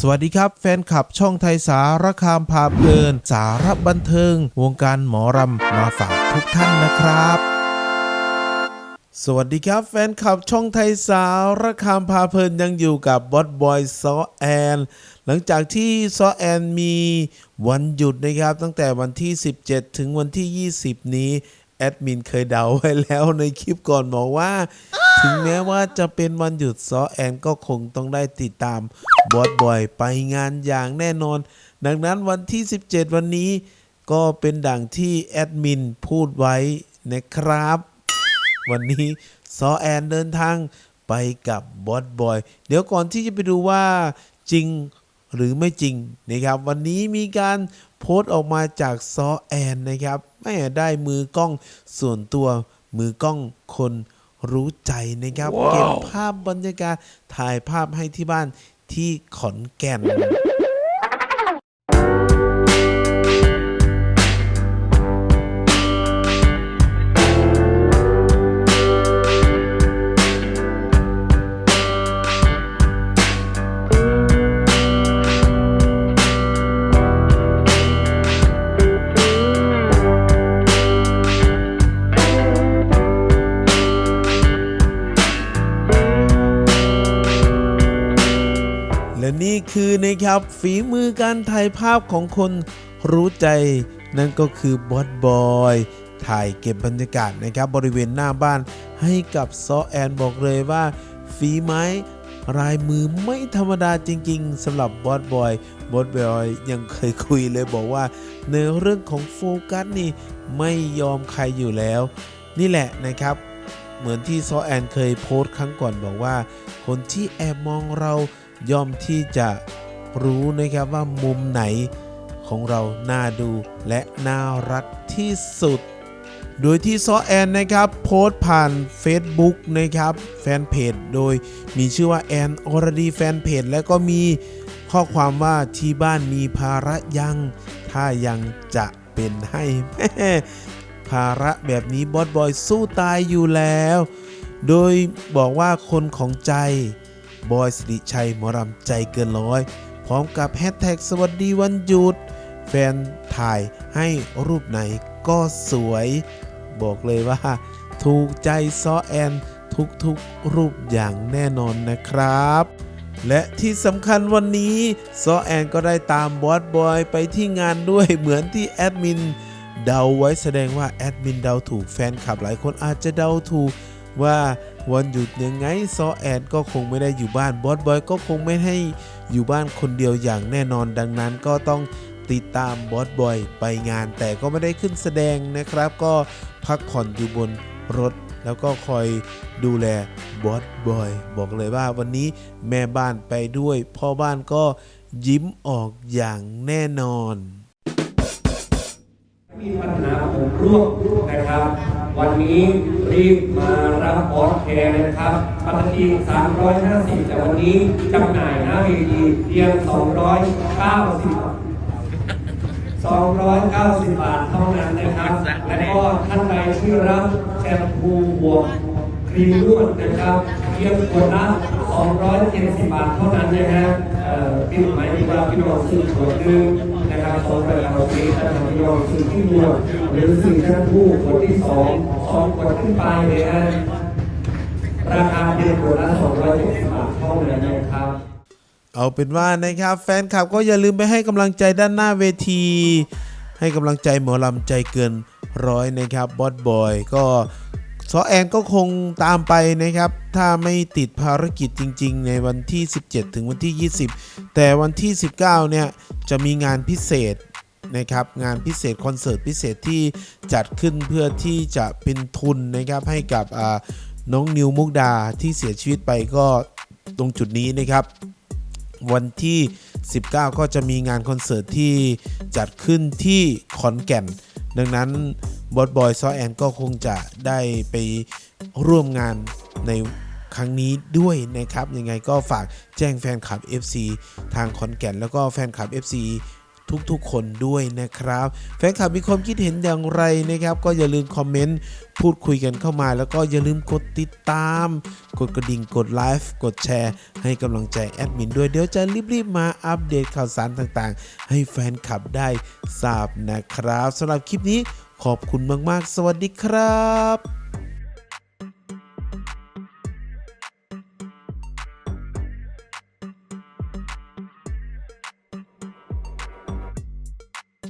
สวัสดีครับ แฟนคลับช่องไทยสารคามพาเพลิน สาระบันเทิง วงการหมอรำมาฝากทุกท่านนะครับ สวัสดีครับ แฟนคลับช่องไทยสารคามพาเพลินยังอยู่กับบอสบอยซอแอนหลังจากที่ซอแอนมีวันหยุดนะครับ ตั้งแต่วันที่ 17 ถึงวันที่ 20 นี้แอดมินเคยเดาไว้แล้วในคลิปก่อนบอกว่า ถึงแม้ว่าจะเป็นวันหยุดซอแอนก็คงต้องได้ติดตาม บอสบอยไปงานอย่างแน่นอน ดังนั้นวันที่ 17 วันนี้ ก็เป็นดังที่แอดมินพูดไว้นะครับ วันนี้ซอแอนเดินทางไปกับบอสบอย เดี๋ยวก่อนที่จะไปดูว่าจริงหรือไม่จริงนะครับวันนี้มีการโพสต์ออกมาจากซอแอนนะครับแม่ได้มือกล้องส่วนตัวมือกล้องคนรู้ใจนะครับเก็บภาพบรรยากาศถ่ายภาพให้ที่บ้าน ที่ขอนแก่น และนี่คือนะครับฝีมือการถ่ายภาพของคนรู้ใจ นั่นก็คือบอสบอยถ่ายเก็บบรรยากาศนะครับบริเวณหน้าบ้านให้กับซอแอนบอกเลยว่า ฝีไม้ลายมือไม่ธรรมดาจริง ๆสำหรับบอสบอยบอสบอยยังเคยคุยเลยบอกว่า ในเรื่องของโฟกัสนี่ไม่ยอมใครอยู่แล้ว นี่แหละนะครับ เหมือนที่ซอแอนเคยโพสต์ครั้งก่อนบอกว่า คนที่แอบมองเรา ย่อมที่จะรู้นะครับว่ามุมไหนของเราน่าดูและน่ารักที่สุด โดยที่ซอแอนนะครับ โพสต์ผ่าน Facebook นะครับ แฟนเพจโดยมีชื่อว่าแอนอรดีแฟนเพจและก็มีข้อความว่าที่บ้านมีภาระยัง ถ้ายังจะเป็นให้แม่ภาระแบบนี้บอสบอยสู้ตายอยู่แล้ว โดยบอกว่าคนของใจ บอยสิริชัยหมอรำใจเกินร้อย พร้อมกับแฮชแท็กสวัสดีวันหยุด แฟนถ่ายให้รูปไหนก็สวย บอกเลยว่า ถูกใจซอแอนทุกๆรูปอย่างแน่นอนนะครับ และที่สำคัญวันนี้ซอแอนก็ได้ตามบอสบอยไปที่งานด้วยเหมือนที่แอดมินเดาไว้แสดงว่าแอดมินเดาถูกแฟนคลับหลายคนอาจจะเดาถูกว่า วันหยุดยังไงซอแอนก็คงไม่ได้อยู่บ้านบอสบอยก็คงไม่ให้อยู่บ้านคนเดียวอย่างแน่นอนดังนั้นก็ต้องติดตามบอสบอยไปงาน แต่ก็ไม่ได้ขึ้นแสดงนะครับ ก็พักผ่อนอยู่บนรถแล้วก็คอยดูแลบอสบอยบอกเลยว่าวันนี้แม่บ้านไปด้วยพ่อบ้านก็ยิ้มออกอย่างแน่นอน มีปัญหาผมร่วงนะครับ วันนี้รีบมารับบอสแคร์นะครับปกติ 350 แต่วันนี้จำหน่ายหน้าเวทีเพียง 290 290 บาทเท่านั้นนะครับ และก็ท่านใดที่รับแชมพูบวกครีมนวดนะครับเพียงคนละ270 บาทเท่านั้นนะฮะเอ่อพี่หมายถึงว่าพี่น้องซื้อขวดหนึง นะครับสองแบบเราฟรีแต่ทางพี่น้องซื้อที่นวหรือซื้อแชมพูขวดที่สองสองขวดขึ้นไปเลยฮะราคาเพียงขวดละ270บาทเท่านั้นนะครับเอาเป็นว่านะครับแฟนคลับก็อย่าลืมไปให้กำลังใจด้านหน้าเวที ให้กำลังใจหมอลำใจเกินร้อยนะครับบอสบอยก็ ซอแอนก็คงตามไปนะครับ ถ้าไม่ติดภารกิจจริง ๆ ในวันที่ 17 ถึงวันที่ 20 แต่วันที่ 19 เนี่ย จะมีงานพิเศษนะครับ งานพิเศษคอนเสิร์ตพิเศษที่จัดขึ้นเพื่อที่จะเป็นทุนนะครับ ให้กับน้องนิวมุกดาที่เสียชีวิตไปก็ตรงจุดนี้นะครับ วันที่ 19 ก็จะมีงานคอนเสิร์ตที่จัดขึ้นที่ขอนแก่น ดังนั้น บอสบอยซอแอนก็คงจะได้ไปร่วมงานในครั้งนี้ด้วยนะครับ ยังไงก็ฝากแจ้งแฟนคลับ FC ทางขอนแก่นแล้วก็แฟนคลับ FC ทุกๆคนด้วยนะครับ แฟนคลับมีความคิดเห็นอย่างไรนะครับ ก็อย่าลืมคอมเมนต์พูดคุยกันเข้ามา แล้วก็อย่าลืมกดติดตาม กดกระดิ่งกดไลฟ์กดแชร์ ให้กำลังใจแอดมินด้วยเดี๋ยวจะรีบๆมาอัปเดตข่าวสารต่างๆ ให้แฟนคลับได้ทราบนะครับสำหรับคลิปนี้ ขอบคุณมากๆ สวัสดีครับ